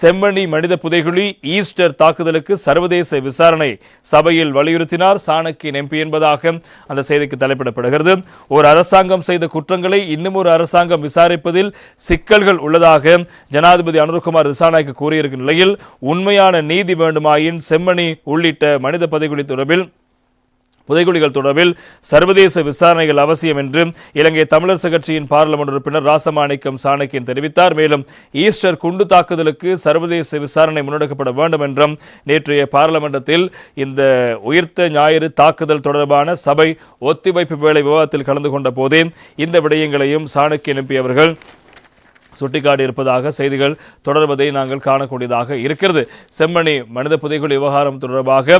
செம்மணி மனித புதைகுழி ஈஸ்டர் தாக்குதலுக்கு சர்வதேச விசாரணை சபையில் வலியுறுத்தினார். சாணக்கியன் எம்பி என்பதாக அந்த செய்திக்கு தலைப்பிடப்படுகிறது. ஒரு அரசாங்கம் செய்த குற்றங்களை இன்னும் ஒரு அரசாங்கம் விசாரிப்பதில் சிக்கல்கள் உள்ளதாக ஜனாதிபதி அனுர்குமார் விசாரணைக்கு கூறியிருக்கும் நிலையில் உண்மையான நீதி வேண்டுமாயின் செம்மணி உள்ளிட்ட மனித புதைகுழி தொடர்பில் புதைகுழிகள் தொடர்பில் சர்வதேச விசாரணைகள் அவசியம் என்று இலங்கை தமிழரசு கட்சியின் பாராளுமன்ற உறுப்பினர் ராசமாணிக்கம் சாணக்கியன் தெரிவித்தார். மேலும் ஈஸ்டர் குண்டு தாக்குதலுக்கு சர்வதேச விசாரணை முன்னெடுக்கப்பட வேண்டும் என்றும் நேற்றைய பாராளுமன்றத்தில் இந்த உயிர்த்த ஞாயிறு தாக்குதல் தொடர்பான சபை ஒத்திவைப்பு வேலை விவாதத்தில் கலந்து கொண்ட போதே இந்த விடயங்களையும் சாணக்கியன் எம்பி அவர்கள் சுட்டிக்காட்டி இருப்பதாக செய்திகள் தொடர்வதை நாங்கள் காணக்கூடியதாக இருக்கிறது. செம்மணி மனித புதைகுழி விவகாரம் தொடர்பாக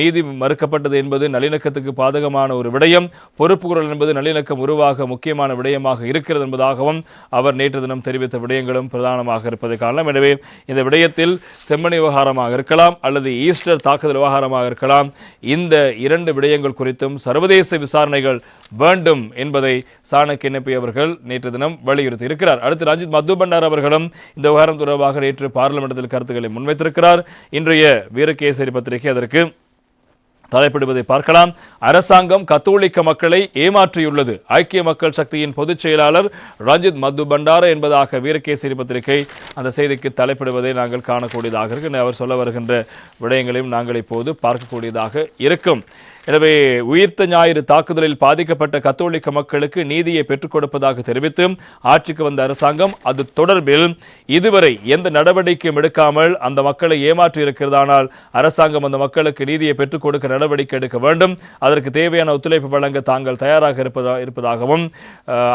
நீதி மறுக்கப்பட்டது என்பது நல்லிணக்கத்துக்கு பாதகமான ஒரு விடயம். பொறுப்புக்குரல் என்பது நல்லிணக்கம் உருவாக முக்கியமான விடயமாக இருக்கிறது என்பதாகவும் அவர் நேற்று தினம் தெரிவித்த விடயங்களும் பிரதானமாக இருப்பதை காரணம். எனவே இந்த விடயத்தில் செம்மணி விவகாரமாக இருக்கலாம் அல்லது ஈஸ்டர் தாக்குதல் விவகாரமாக இருக்கலாம். இந்த இரண்டு விடயங்கள் குறித்தும் சர்வதேச விசாரணைகள் வேண்டும் என்பதை சாணக் அவர்கள் நேற்று தினம் வலியுறுத்தி இருக்கிறார் அடுத்து ரஞ்சித் மது பண்டார் அவர்களும் இந்த விவகாரம் தொடர்பாக நேற்று பார்லிமெண்டத்தில் கருத்துக்களை முன்வைத்திருக்கிறார். இன்றைய வீரகேசரி பத்திரிகை அதற்கு தலைப்பிடுவதை பார்க்கலாம். அரசாங்கம் கத்தோலிக்க மக்களை ஏமாற்றியுள்ளது. ஐக்கிய மக்கள் சக்தியின் பொதுச் செயலாளர் ரஞ்சித் மது பண்டார என்பதாக வீரகேசரி பத்திரிகை அந்த செய்திக்கு தலைப்பிடுவதை நாங்கள் காணக்கூடியதாக இருக்கு. அவர் சொல்ல வருகின்ற விடயங்களையும் நாங்கள் இப்போது பார்க்கக்கூடியதாக இருக்கும். எனவே உயிர்த்த ஞாயிறு தாக்குதலில் பாதிக்கப்பட்ட கத்தோலிக்க மக்களுக்கு நீதியை பெற்றுக் கொடுப்பதாக தெரிவித்து ஆட்சிக்கு வந்த அரசாங்கம் அது தொடர்பில் இதுவரை எந்த நடவடிக்கையும் எடுக்காமல் அந்த மக்களை ஏமாற்றி இருக்கிறதானால் அரசாங்கம் அந்த மக்களுக்கு நீதியை பெற்றுக் கொடுக்க நடவடிக்கை எடுக்க வேண்டும். அதற்கு தேவையான ஒத்துழைப்பு வழங்க தாங்கள் தயாராக இருப்பதா இருப்பதாகவும்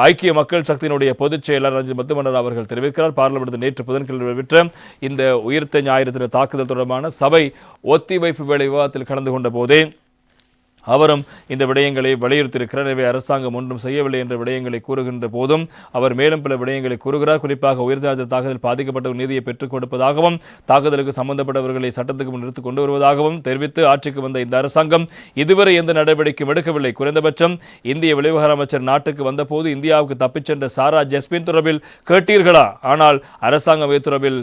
ஐக்கிய மக்கள் சக்தியினுடைய பொதுச் செயலர் ரஞ்சித் மத்துமன்னர் அவர்கள் தெரிவிக்கிறார். பார்லமெண்ட் நேற்று புதன்கிழமை நடைபெற்ற இந்த உயிர்த்த ஞாயிறு தின தாக்குதல் தொடர்பான சபை ஒத்திவைப்பு வேலை விவாதத்தில் கலந்து கொண்ட போதே அவரும் இந்த விடயங்களை வலியுறுத்தியிருக்கிறார். எனவே அரசாங்கம் ஒன்றும் செய்யவில்லை என்ற விடயங்களை கூறுகின்ற போதும் அவர் மேலும் பல விடயங்களை கூறுகிறார். குறிப்பாக உயிர்த்த தாக்குதல் பாதிக்கப்பட்டவர் நீதியை பெற்றுக் கொடுப்பதாகவும் தாக்குதலுக்கு சம்பந்தப்பட்டவர்களை சட்டத்துக்கு முன் நிறுத்திக் கொண்டு வருவதாகவும் தெரிவித்து ஆட்சிக்கு வந்த இந்த அரசாங்கம் இதுவரை எந்த நடவடிக்கையும் எடுக்கவில்லை. குறைந்தபட்சம் இந்திய வெளிவிவகார அமைச்சர் நாட்டுக்கு வந்தபோது இந்தியாவுக்கு தப்பிச் சென்ற சாரா ஜஸ்மின் தொடர்பில் கேட்டீர்களா? ஆனால் அரசாங்கம் இது தொடர்பில்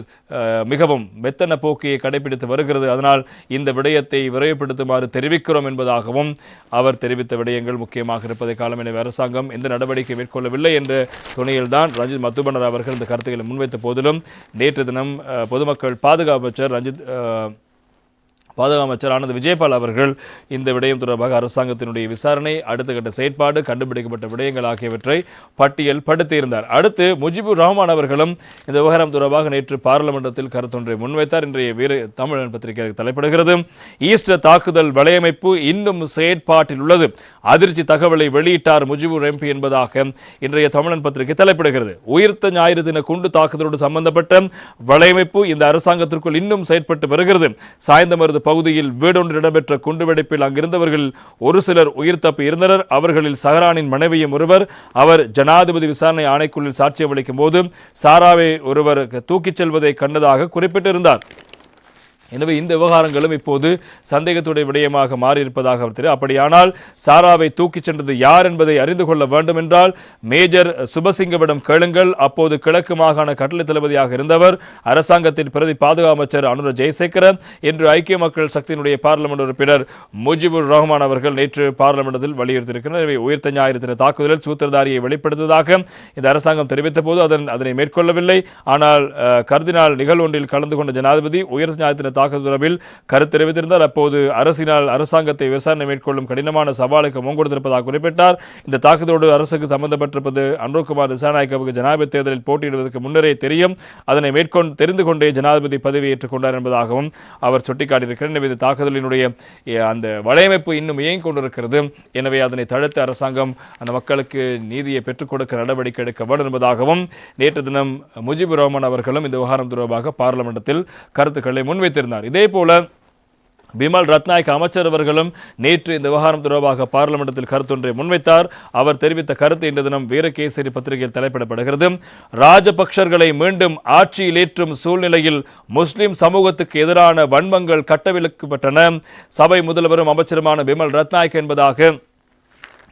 மிகவும் மெத்தன போக்கியை கடைபிடித்து வருகிறது. அதனால் இந்த விடயத்தை விரைவுபடுத்துமாறு தெரிவிக்கிறோம் என்பதாகவும் அவர் தெரிவித்த விடயங்கள் முக்கியமாக இருப்பதை காலம் எனவே அரசாங்கம் எந்த நடவடிக்கை மேற்கொள்ளவில்லை என்ற துணையில்தான் ரஞ்சித் மத்துபனர் அவர்கள் இந்த கருத்துக்களை முன்வைத்த போதிலும் நேற்று தினம் அஹ், பொதுமக்கள் பாதுகாப்பு அமைச்சர் ரஞ்சித் அஹ், பாதுகாப்பு அமைச்சர் ஆனந்த் விஜயபால் அவர்கள் இந்த விடயம் தொடர்பாக அரசாங்கத்தினுடைய விசாரணை அடுத்த கட்ட செயற்பாடு கண்டுபிடிக்கப்பட்ட விடயங்கள் ஆகியவற்றை பட்டியல் படுத்தியிருந்தார் அடுத்து முஜிபுர் ரஹ்மான் அவர்களும் இந்த விவகாரம் தொடர்பாக நேற்று பாராளுமன்றத்தில் கருத்தொன்றை முன்வைத்தார். இன்றைய வீர தமிழன் பத்திரிகை தலைப்படுகிறது. ஈஸ்டர் தாக்குதல் வலையமைப்பு இன்னும் செயற்பாட்டில் உள்ளது. அதிர்ச்சி தகவலை வெளியிட்டார் முஜிபுர் எம்பி என்பதாக இன்றைய தமிழன் பத்திரிகை தலைப்பிடுகிறது. உயிர்த்த ஞாயிறு தின குண்டு தாக்குதலோடு சம்பந்தப்பட்ட வலையமைப்பு இந்த அரசாங்கத்திற்குள் இன்னும் செயற்பட்டு வருகிறது. சாய்ந்தமருது பகுதியில் வீடொன்று இடம்பெற்ற குண்டுவெடிப்பில் அங்கிருந்தவர்கள் ஒரு சிலர் உயிர் தப்பி இருந்தனர். அவர்களில் சஹரானின் மனைவியும் ஒருவர். அவர் ஜனாதிபதி விசாரணை ஆணைக்குள்ளில் சாட்சியம் அளிக்கும் போது சாராவை ஒருவர் தூக்கிச் செல்வதை கண்டதாக குறிப்பிட்டிருந்தார். எனவே இந்த விவகாரங்களும் இப்போது சந்தேகத்துடைய விடயமாக மாறியிருப்பதாக அவர் தெரியும் அப்படியானால் சாராவை தூக்கிச் சென்றது யார் என்பதை அறிந்து கொள்ள வேண்டும் என்றால் மேஜர் சுபசிங்கவிடம் கேளுங்கள். அப்போது கிழக்கு மாகாண கட்டளை தளபதியாக இருந்தவர் அரசாங்கத்தின் பிரதி பாதுகாப்பு அமைச்சர் அனுர ஜெயசேகர என்று ஐக்கிய மக்கள் சக்தியினுடைய பார்லிமெண்ட் உறுப்பினர் முஜிபுர் ரஹ்மான் அவர்கள் நேற்று பார்லிமெண்டத்தில் வலியுறுத்தியிருக்கிறார். எனவே உயிர்த்த ஞாயிறு தின தாக்குதலில் சூத்திரதாரியை வெளிப்படுத்துவதாக இந்த அரசாங்கம் தெரிவித்த போது அதன் அதனை மேற்கொள்ளவில்லை. ஆனால் அஹ், கர்தினால் நிகழ்வொன்றில் கலந்து கொண்ட ஜனாதிபதி உயிர்த்த ஞாயிறு தாக்குதல் தொடர்பில் கருத்து தெரிவித்திருந்தார். அப்போது அரசினால் அரசாங்கத்தை விசாரணை மேற்கொள்ளும் கடினமான சவாலுக்கு முன்கொடுத்திருப்பதாக குறிப்பிட்டார். இந்த தாக்குதலோடு அரசுக்கு சம்பந்தப்பட்டிருப்பது அன்ரோகுமார் திசாநாயக்கவுக்கு ஜனாதிபதி தேர்தலில் போட்டியிடுவதற்கு முன்னரே தெரியும். அதனை மேற்கொண்டு தெரிந்து கொண்டே ஜனாதிபதி பதவி ஏற்றுக்கொண்டார் என்பதாகவும் அவர் சுட்டிக்காட்டியிருக்கிறார். எனவே இந்த தாக்குதலினுடைய அந்த வலையமைப்பு இன்னும் இயங்கிக் கொண்டிருக்கிறது. எனவே அதனை தடுத்து அரசாங்கம் அந்த மக்களுக்கு நீதியை பெற்றுக் கொடுக்க நடவடிக்கை எடுக்க வேண்டும் என்பதாகவும் நேற்று தினம் முஜிபுர் ரஹ்மான் அவர்களும் இந்த விவகாரம் தொடர்பாக பார்லமெண்டத்தில் கருத்துக்களை முன்வைத்திருந்தார். இதே போல பிமல் ரத்நாயக் அமைச்சர் அவர்களும் நேற்று இந்த விவகாரம் தொடர்பாக பார்லிமெண்டத்தில் கருத்தொன்றை முன்வைத்தார். அவர் தெரிவித்த கருத்து இன்று தினம் வீரகேசரி பத்திரிகையில் தலைப்பிடப்படுகிறது. ராஜபக்சர்களை மீண்டும் ஆட்சியில் ஏற்றும் சூழ்நிலையில் முஸ்லிம் சமூகத்துக்கு எதிரான வன்மங்கள் கட்டவிழ்க்கப்பட்டன. சபை முதல்வரும் அமைச்சருமான பிமல் ரத்நாயக் என்பதாக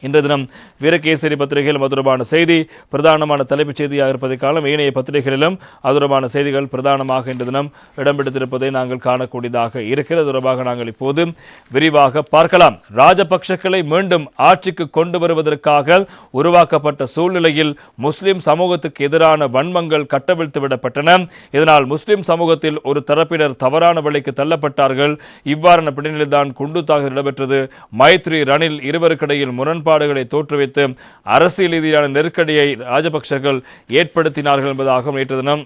இன்றைய தினம் வீரகேசரி பத்திரிகையில் அது தொடர்பான செய்தி பிரதானமான தலைப்புச் செய்தியாக இருப்பதை காலம் ஏனைய பத்திரிகைகளிலும் அது தொடர்பான செய்திகள் பிரதானமாக இன்று தினம் இடம்பெடுத்திருப்பதை நாங்கள் காணக்கூடியதாக இருக்கிறது. தொடர்பாக நாங்கள் இப்போது விரிவாக பார்க்கலாம். ராஜபக்ஷக்களை மீண்டும் ஆட்சிக்கு கொண்டு வருவதற்காக உருவாக்கப்பட்ட சூழ்நிலையில் முஸ்லிம் சமூகத்துக்கு எதிரான வன்மங்கள் கட்டவிழ்த்து விடப்பட்டன. இதனால் முஸ்லிம் சமூகத்தில் ஒரு தரப்பினர் தவறான வழிக்கு தள்ளப்பட்டார்கள். இவ்வாறான பின்னணியில்தான் குண்டு தாக்குதல் இடம்பெற்றது மைத்ரி ரணில் இருவருக்கிடையில் முரண்பாடுகளை தோற்றுவித்து அரசியல் ரீதியான நெருக்கடியை ராஜபக்சர்கள் ஏற்படுத்தினார்கள் என்பதாகவும் நேற்று தினம்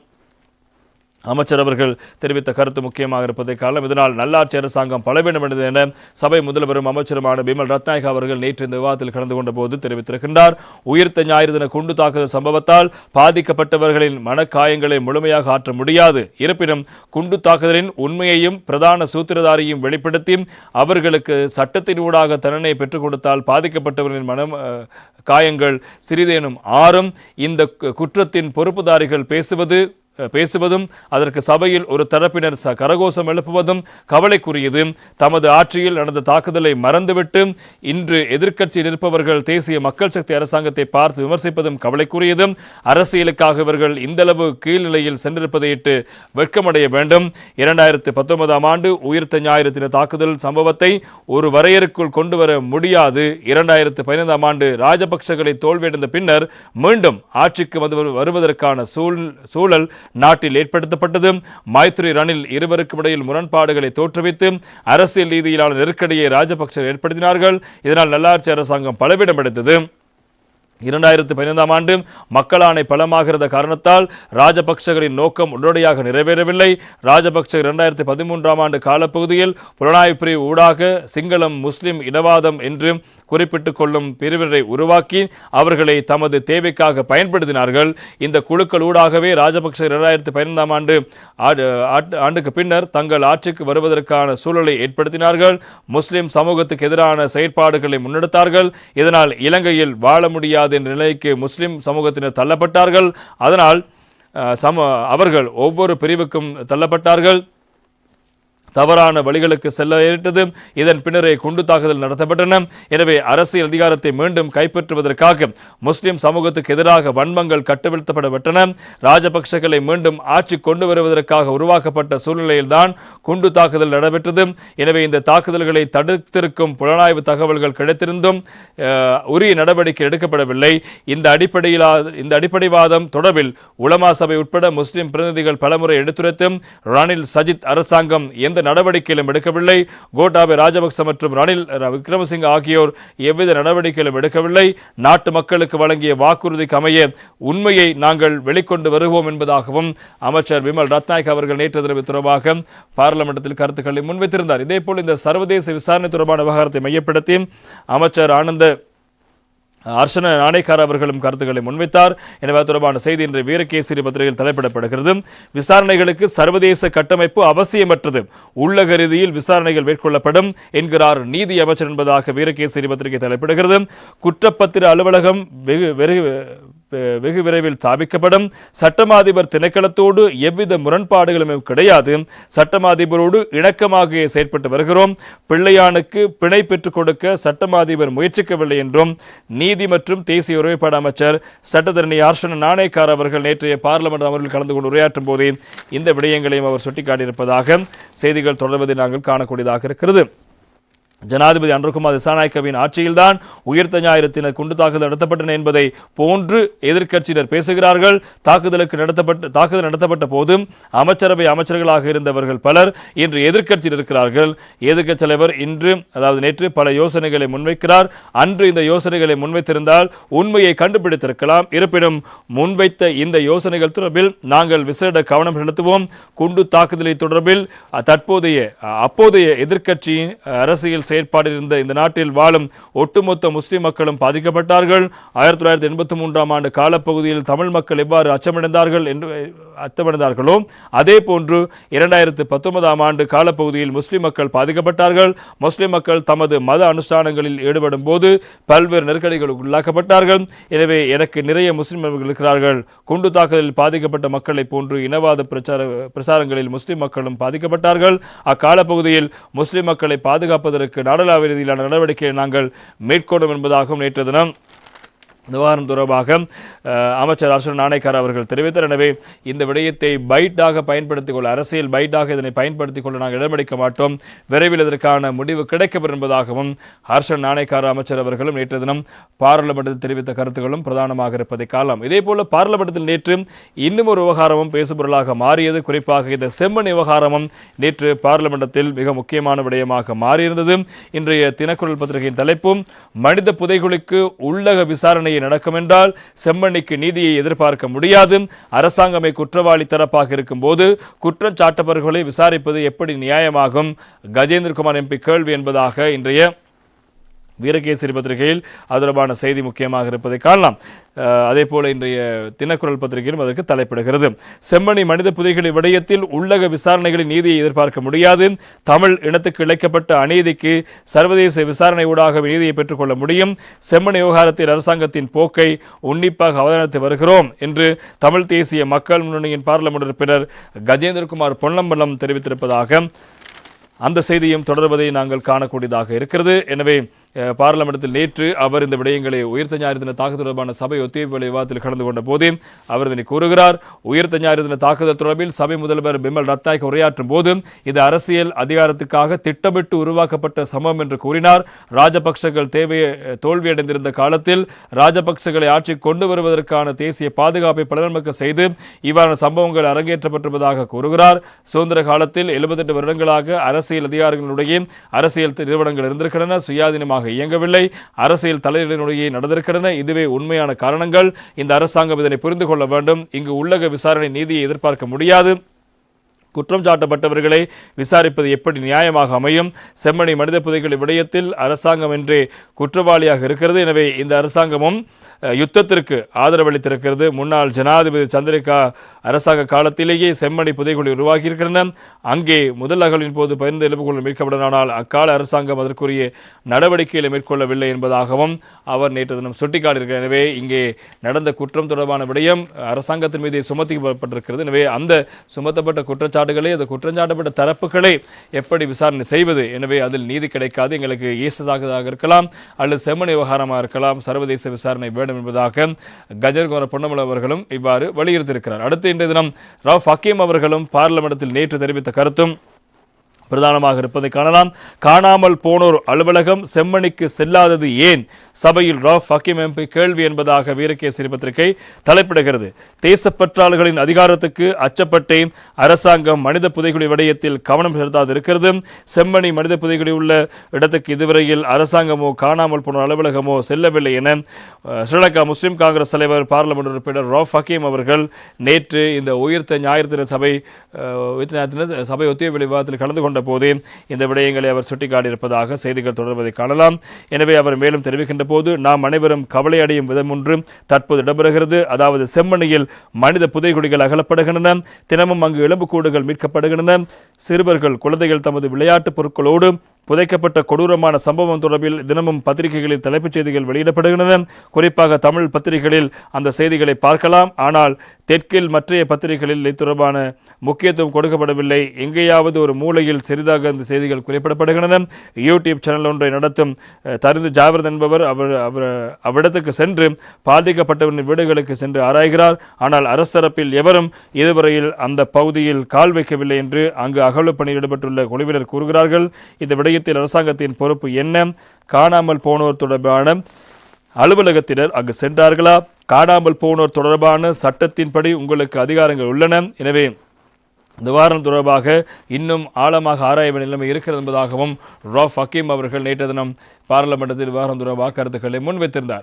அமைச்சர் அவர்கள் தெரிவித்த கருத்து முக்கியமாக இருப்பதை காரணம் இதனால் நல்லாட்சி அரசாங்கம் பலவீனமடைந்தது என சபை முதல்வரும் அமைச்சருமான பிமல் ரத்நாயகா அவர்கள் நேற்று இந்த விவாதத்தில் கலந்து கொண்ட போது தெரிவித்திருக்கின்றார். உயிர்த்த ஞாயிறு தின குண்டு தாக்குதல் சம்பவத்தால் பாதிக்கப்பட்டவர்களின் மனக்காயங்களை முழுமையாக ஆற்ற முடியாது. இருப்பினும் குண்டு தாக்குதலின் உண்மையையும் பிரதான சூத்திரதாரியையும் வெளிப்படுத்தி அவர்களுக்கு சட்டத்தின் ஊடாக தண்டனை பெற்றுக் கொடுத்தால் பாதிக்கப்பட்டவர்களின் மனம் காயங்கள் சிறிதேனும் ஆறும். இந்த கு- குற்றத்தின் பொறுப்புதாரிகள் பேசுவது பேசுவதும் அதற்கு சபையில் ஒரு தரப்பினர் ச கரகோஷம் எழுப்புவதும் கவலைக்குரியது. தமது ஆட்சியில் நடந்த தாக்குதலை மறந்துவிட்டு இன்று எதிர்க்கட்சியில் இருப்பவர்கள் தேசிய மக்கள் சக்தி அரசாங்கத்தை பார்த்து விமர்சிப்பதும் கவலைக்குரியது. அரசியலுக்காக இவர்கள் இந்தளவு கீழ்நிலையில் சென்றிருப்பதையிட்டு வெட்கமடைய வேண்டும். இரண்டாயிரத்து பத்தொன்பதாம் ஆண்டு உயிர்த்த ஞாயிறு தின தாக்குதல் சம்பவத்தை ஒரு வரையறுக்குள் கொண்டு வர முடியாது. இரண்டாயிரத்து பதினைந்தாம் ஆண்டு ராஜபக்சகளை தோல்வியடைந்த பின்னர் மீண்டும் ஆட்சிக்கு வந்து வருவதற்கான சூழ் சூழல் நாட்டில் ஏற்படுத்தப்பட்டது. மைத்ரி ரணில் இருவருக்கும் இடையில் முரண்பாடுகளை தோற்றுவித்து அரசியல் ரீதியிலான நெருக்கடியை ராஜபக்சே ஏற்படுத்தினார்கள். இதனால் நல்லாட்சி அரசாங்கம் பலவீனமடைந்தது இரண்டாயிரத்து பதினைந்தாம் ஆண்டு மக்களாணை பலமாகிறத காரணத்தால் ராஜபக்சகரின் நோக்கம் உடனடியாக நிறைவேறவில்லை. ராஜபக்ச இரண்டாயிரத்தி பதிமூன்றாம் ஆண்டு காலப்பகுதியில் புலனாய்வு பிரிவு ஊடாக சிங்களம் முஸ்லிம் இனவாதம் என்று குறிப்பிட்டுக் கொள்ளும் பிரிவினரை உருவாக்கி அவர்களை தமது தேவைக்காக பயன்படுத்தினார்கள். இந்த குழுக்கள் ஊடாகவே ராஜபக்சே இரண்டாயிரத்தி பதினைந்தாம் ஆண்டு ஆண்டுக்கு பின்னர் தங்கள் ஆட்சிக்கு வருவதற்கான சூழலை ஏற்படுத்தினார்கள். முஸ்லிம் சமூகத்துக்கு எதிரான செயற்பாடுகளை முன்னெடுத்தார்கள். இதனால் இலங்கையில் வாழ முடியாது என்ற நிலைக்கு முஸ்லிம் சமூகத்தினர் தள்ளப்பட்டார்கள். அதனால் சம அவர்கள் ஒவ்வொரு பிரிவுக்கும் தள்ளப்பட்டார்கள். தவறான வழிகளுக்கு செல்ல நேரிட்டது இதன் பின்னரே குண்டு தாக்குதல் நடத்தப்பட்டன. எனவே அரசியல் அதிகாரத்தை மீண்டும் கைப்பற்றுவதற்காக முஸ்லிம் சமூகத்துக்கு எதிராக வன்மங்கள் கட்டுவிழ்த்தப்படப்பட்டன ராஜபக்சகளை மீண்டும் ஆட்சி கொண்டு வருவதற்காக உருவாக்கப்பட்ட சூழ்நிலையில்தான் குண்டு தாக்குதல் நடைபெற்றது. எனவே இந்த தாக்குதல்களை தடுத்திருக்கும் புலனாய்வு தகவல்கள் கிடைத்திருந்தும் உரிய நடவடிக்கை எடுக்கப்படவில்லை. இந்த அடிப்படையில் இந்த அடிப்படைவாதம் தொடர்பில் உலமா சபை உட்பட முஸ்லிம் பிரதிநிதிகள் பலமுறை எடுத்துரைத்தும் ரணில் சஜித் அரசாங்கம் எந்த நடவடிக்கையிலும் எடுக்கவில்லை. கோட்டாபே ராஜபக்ச மற்றும் ரணில் விக்ரமசிங்க ஆகியோர் எவ்வித நடவடிக்கையிலும் எடுக்கவில்லை. நாட்டு மக்களுக்கு வழங்கிய வாக்குறுதிக்கு அமைய உண்மையை நாங்கள் வெளிக்கொண்டு வருவோம் என்பதாகவும் அமைச்சர் விமல் ரத்நாயக் அவர்கள் நேற்று தினம் தொடர்பாக பாராளுமன்றத்தில் கருத்துக்களை முன்வைத்திருந்தார். இதேபோல் இந்த சர்வதேச விசாரணை தொடர்பான விவகாரத்தை மையப்படுத்தி அமைச்சர் ஆனந்த அர்ச்சன நாணேக்கார் அவர்களும் கருத்துக்களை முன்வைத்தார். எனவே தொடர்பான செய்தி இன்று வீரகேசரி பத்திரிகையில் தலைப்பிடப்படுகிறது. விசாரணைகளுக்கு சர்வதேச கட்டமைப்பு அவசியமற்றது. உள்ளக ரீதியில் விசாரணைகள் மேற்கொள்ளப்படும் என்கிறார் நீதி அமைச்சர் என்பதாக வீரகேசரி பத்திரிகை தலைப்பிடுகிறது. குற்றப்பத்திர அலுவலகம் வெகு விரைவில் ஸ்தாபிக்கப்படும். சட்டமாதிபர் திணைக்களத்தோடு எவ்வித முரண்பாடுகளும் கிடையாது. சட்டமாதிபரோடு இணக்கமாக செயற்பட்டு வருகிறோம். பிள்ளையானுக்கு பிணை பெற்றுக் கொடுக்க சட்டமாதிபர் முயற்சிக்கவில்லை என்றும் நீதி மற்றும் தேசிய ஒருமைப்பாடு அமைச்சர் சட்டத்தரணி ஆர்ஷன நாணயக்கார் அவர்கள் நேற்றைய பார்லமெண்ட் அமர்வில் கலந்து கொண்டு உரையாற்றும் போதே இந்த விடயங்களையும் அவர் சுட்டிக்காட்டியிருப்பதாக செய்திகள் தொடர்வதை நாங்கள் காணக்கூடியதாக இருக்கிறது. ஜனாதிபதி அன்ருகுமார் திசாநாயக்கவின் ஆட்சியில்தான் உயிர்த்த ஞாயிறத்தினர் குண்டு தாக்குதல் நடத்தப்பட்டன என்பதை போன்று எதிர்க்கட்சியினர் பேசுகிறார்கள். தாக்குதலுக்கு நடத்தப்பட்ட தாக்குதல் நடத்தப்பட்ட போதும் அமைச்சரவை அமைச்சர்களாக இருந்தவர்கள் பலர் இன்று எதிர்க்கட்சியில் இருக்கிறார்கள். எதிர்க்கட்சி தலைவர் இன்று அதாவது நேற்று பல யோசனைகளை முன்வைக்கிறார். அன்று இந்த யோசனைகளை முன்வைத்திருந்தால் உண்மையை கண்டுபிடித்திருக்கலாம். இருப்பினும் முன்வைத்த இந்த யோசனைகள் தொடர்பில் நாங்கள் விசேட கவனம் செலுத்துவோம். குண்டு தாக்குதலை தொடர்பில் தற்போதைய அப்போதைய எதிர்க்கட்சியின் அரசியல் அரசியல் இருந்த இந்த நாட்டில் வாழும் ஒட்டுமொத்த முஸ்லிம் மக்களும் பாதிக்கப்பட்டார்கள். ஆயிரத்தி தொள்ளாயிரத்தி எண்பத்தி மூன்றாம் ஆண்டு காலப்பகுதியில் தமிழ் மக்கள் எவ்வாறு அச்சமடைந்தார்கள் என்று அச்சமடைந்தார்களோ அதே போன்று இரண்டாயிரத்து பத்தொன்பதாம் ஆண்டு காலப்பகுதியில் முஸ்லிம் மக்கள் பாதிக்கப்பட்டார்கள். முஸ்லிம் மக்கள் தமது மத அனுஷ்டானங்களில் ஈடுபடும் போது பல்வேறு நெருக்கடிகளுக்கு உள்ளாக்கப்பட்டார்கள். எனவே எனக்கு நிறைய முஸ்லிம்கள் இருக்கிறார்கள். குண்டு தாக்குதலில் பாதிக்கப்பட்ட மக்களை போன்று இனவாத பிரச்சார பிரசாரங்களில் முஸ்லிம் மக்களும் பாதிக்கப்பட்டார்கள். அக்காலப்பகுதியில் முஸ்லிம் மக்களை பாதுகாப்பதற்கு அதற்கு நாடளாவிய ரீதியிலான நடவடிக்கையை நாங்கள் மேற்கொள்ளும் என்பதாகவும் நேற்று தினம் நிவாரணம் தொடர்பாக அமைச்சர் அர்ஷன் நாணயக்கார் அவர்கள் தெரிவித்தார். எனவே இந்த விடயத்தை பைட்டாக பயன்படுத்திக் கொள்ள அரசியல் பைட்டாக இதனை பயன்படுத்திக் கொள்ள நாங்கள் இடமளிக்க மாட்டோம். விரைவில் இதற்கான முடிவு கிடைக்கப்பெறும் என்பதாகவும் ஹர்ஷன் நாணயக்கார அமைச்சர் அவர்களும் நேற்று தினம் பாராளுமன்றத்தில் தெரிவித்த கருத்துக்களும் பிரதானமாக இருப்பதை காணலாம். இதேபோல பாராளுமன்றத்தில் நேற்று இன்னும் ஒரு விவகாரமும் பேசுபொருளாக மாறியது. குறிப்பாக இந்த செம்மண் விவகாரமும் நேற்று பாராளுமன்றத்தில் மிக முக்கியமான விடயமாக மாறியிருந்தது. இன்றைய தினக்குரல் பத்திரிகையின் தலைப்பும் மனித புதைகுழிக்கு உள்ளக விசாரணையை நடக்கும் என்றால் செம்மணிக்கு நீதியை எதிர்பார்க்க முடியாது. அரசாங்கமே குற்றவாளி தரப்பாக இருக்கும்போது குற்றம் சாட்டப்பவர்களை விசாரிப்பது எப்படி நியாயமாகும்? கஜேந்திரகுமார் எம்பி கேள்வி என்பதாக இன்றைய வீரகேசரி பத்திரிகையில் அது தொடர்பான செய்தி முக்கியமாக இருப்பதை காணலாம். அதே போல இன்றைய தினக்குரல் பத்திரிகையிலும் அதற்கு தலைப்பிடுகிறது. செம்மணி மனித புதைகளின் விடயத்தில் உள்ளக விசாரணைகளின் நீதியை எதிர்பார்க்க முடியாது. தமிழ் இனத்துக்கு இழைக்கப்பட்ட அநீதிக்கு சர்வதேச விசாரணை ஊடாக நீதியை பெற்றுக்கொள்ள முடியும். செம்மணி விவகாரத்தில் அரசாங்கத்தின் போக்கை உன்னிப்பாக அவதானித்து வருகிறோம் என்று தமிழ் தேசிய மக்கள் முன்னணியின் பார்லமெண்ட் உறுப்பினர் கஜேந்திரகுமார் பொன்னம்பலம் தெரிவித்திருப்பதாக அந்த செய்தியும் தொடர்வதை நாங்கள் காணக்கூடியதாக இருக்கிறது. எனவே பார்லமெண்டத்தில் நேற்று அவர் இந்த விடயங்களை உயிர்த்த ஞாயிறு தின தாக்குதல் தொடர்பான சபை ஒத்திவைப்பு விவாதத்தில் கலந்து கொண்ட போது அவர் இதனை கூறுகிறார். உயிர்த்த ஞாயிறு தின தாக்குதல் தொடர்பில் சபை முதல்வர் பிமல் ரத்தாய்க்கு உரையாற்றும் போது இது அரசியல் அதிகாரத்துக்காக திட்டமிட்டு உருவாக்கப்பட்ட சமம் என்று கூறினார். ராஜபக்சகள் தேவையை தோல்வியடைந்திருந்த காலத்தில் ராஜபக்சகளை ஆட்சி கொண்டு வருவதற்கான தேசிய பாதுகாப்பை பலனமக்க செய்து இவ்வாறான சம்பவங்கள் அரங்கேற்றப்பட்டிருப்பதாக கூறுகிறார். சுதந்திர காலத்தில் 78 வருடங்களாக அரசியல் அதிகாரிகளுடைய அரசியல் நிறுவனங்கள் இருந்திருக்கின்றன. சுயாதீனமாக இயங்கவில்லை. அரசியல் தலைவர்களுடைய நடந்திருக்கின்றன. இதுவே உண்மையான காரணங்கள். இந்த அரசாங்கம் இதனை புரிந்து கொள்ள வேண்டும். இங்கு உள்ளக விசாரணை நீதியை எதிர்பார்க்க முடியாது. குற்றம் சாட்டப்பட்டவர்களை விசாரிப்பது எப்படி நியாயமாக அமையும்? செம்மணி மனித புதைகள் விடயத்தில் அரசாங்கம் என்றே குற்றவாளியாக இருக்கிறது. எனவே இந்த அரசாங்கமும் யுத்தத்திற்கு ஆதரவளித்திருக்கிறது. முன்னாள் ஜனாதிபதி சந்திரிகா அரசாங்க காலத்திலேயே செம்மணி புதைகுழி உருவாகியிருக்கின்றன. அங்கே முதல் அகலின் போது பயிர்ந்த எலும்புகள் மீட்கப்படனானால் அக்கால அரசாங்கம் அதற்குரிய நடவடிக்கைகளை மேற்கொள்ளவில்லை என்பதாகவும் அவர் நேற்று தினம் சுட்டிக்காட்டியிருக்கிறார். எனவே இங்கே நடந்த குற்றம் தொடர்பான விடயம் அரசாங்கத்தின் மீது சுமத்தப்பட்டிருக்கிறது எனவே அந்த சுமத்தப்பட்ட குற்றச்சாட்டு குற்றச்சாட்டுகளை அந்த குற்றஞ்சாட்டப்பட்ட தரப்புகளை எப்படி விசாரணை செய்வது? எனவே அதில் நீதி கிடைக்காது எங்களுக்கு ஈஸ்டதாக இருக்கலாம் அல்லது செம்மணி விவகாரமாக இருக்கலாம் சர்வதேச விசாரணை வேண்டும் என்பதாக கஜர்கோர பொன்னமல அவர்களும் இவ்வாறு வலியுறுத்தியிருக்கிறார். அடுத்து இன்றைய தினம் ரவ் ஹக்கீம் அவர்களும் பார்லிமெண்டத்தில் நேற்று தெரிவித்த கருத்தும் பிரதானமாக இருப்பதை காணலாம். காணாமல் போனோர் அலுவலகம் செம்மணிக்கு செல்லாதது ஏன்? சபையில் ராஃப் ஹக்கீம் எம்பி கேள்வி என்பதாக வீரகேசரி பத்திரிகை தலைப்பிடுகிறது. தேசப்பற்றாளர்களின் அதிகாரத்துக்கு அச்சப்பட்டே அரசாங்கம் மனித புதைகுழி விடயத்தில் கவனம் செலுத்தாது இருக்கிறது செம்மணி மனித புதைகுழி உள்ள இடத்துக்கு இதுவரையில் அரசாங்கமோ காணாமல் போனோர் அலுவலகமோ செல்லவில்லை என ஸ்ரீலங்கா முஸ்லிம் காங்கிரஸ் தலைவர் பார்லமெண்ட் உறுப்பினர் ராஃப் ஹக்கீம் அவர்கள் நேற்று இந்த உயிர்த்த ஞாயிறு தின சபை சபை ஒத்திய விவாதத்தில் கலந்து கொண்ட போதே இந்த விடயங்களை அவர் சுட்டிக்காட்டியிருப்பதாக செய்திகள் தொடர்வதை காணலாம். எனவே அவர் மேலும் தெரிவிக்கின்ற போது நாம் அனைவரும் கவலை அடையும் விதம் ஒன்று தற்போது இடம்பெறுகிறது. அதாவது செம்மணியில் மனித புதைகுடிகள் அகலப்படுகின்றன. தினமும் அங்கு எலும்புக்கூடுகள் மீட்கப்படுகின்றன. சிறுவர்கள் குழந்தைகள் தமது விளையாட்டுப் பொருட்களோடு புதைக்கப்பட்ட கொடூரமான சம்பவம் தொடர்பில் தினமும் பத்திரிகைகளில் தலைப்புச் செய்திகள் வெளியிடப்படுகின்றன. குறிப்பாக தமிழ் பத்திரிகைகளில் அந்த செய்திகளை பார்க்கலாம். ஆனால் தெற்கில் மற்றைய பத்திரிகைகளில் இது தொடர்பான முக்கியத்துவம் கொடுக்கப்படவில்லை. எங்கேயாவது ஒரு மூலையில் சிறிதாக இந்த செய்திகள் குறிப்பிடப்படுகின்றன. யூடியூப் சேனல் ஒன்றை நடத்தும் தருந்து ஜாவர்த் என்பவர் அவர் அவர் அவ்விடத்துக்கு சென்று பாதிக்கப்பட்டவரின் வீடுகளுக்கு சென்று ஆராய்கிறார். ஆனால் அரசரப்பில் எவரும் இதுவரையில் அந்த பகுதியில் கால் வைக்கவில்லை என்று அங்கு அகழ்வு பணியில் ஈடுபட்டுள்ள குழுவினர் கூறுகிறார்கள். இந்த விடயத்தில் அரசாங்கத்தின் பொறுப்பு என்ன? காணாமல் போனோர் தொடர்பான அலுவலகத்தினர் அங்கு சென்றார்களா? காணாமல் போனோர் தொடர்பான சட்டத்தின்படி உங்களுக்கு அதிகாரங்கள் உள்ளன. எனவே நிவாரணம் தொடர்பாக இன்னும் ஆழமாக ஆராய வேண்டிய நிலைமை இருக்கிறது என்பதாகவும் ராஃப் ஹக்கீம் அவர்கள் நேற்று தினம் பாராளுமன்றத்தில் விவகாரம் தொடர்பாக கருத்துக்களை முன்வைத்திருந்தார்.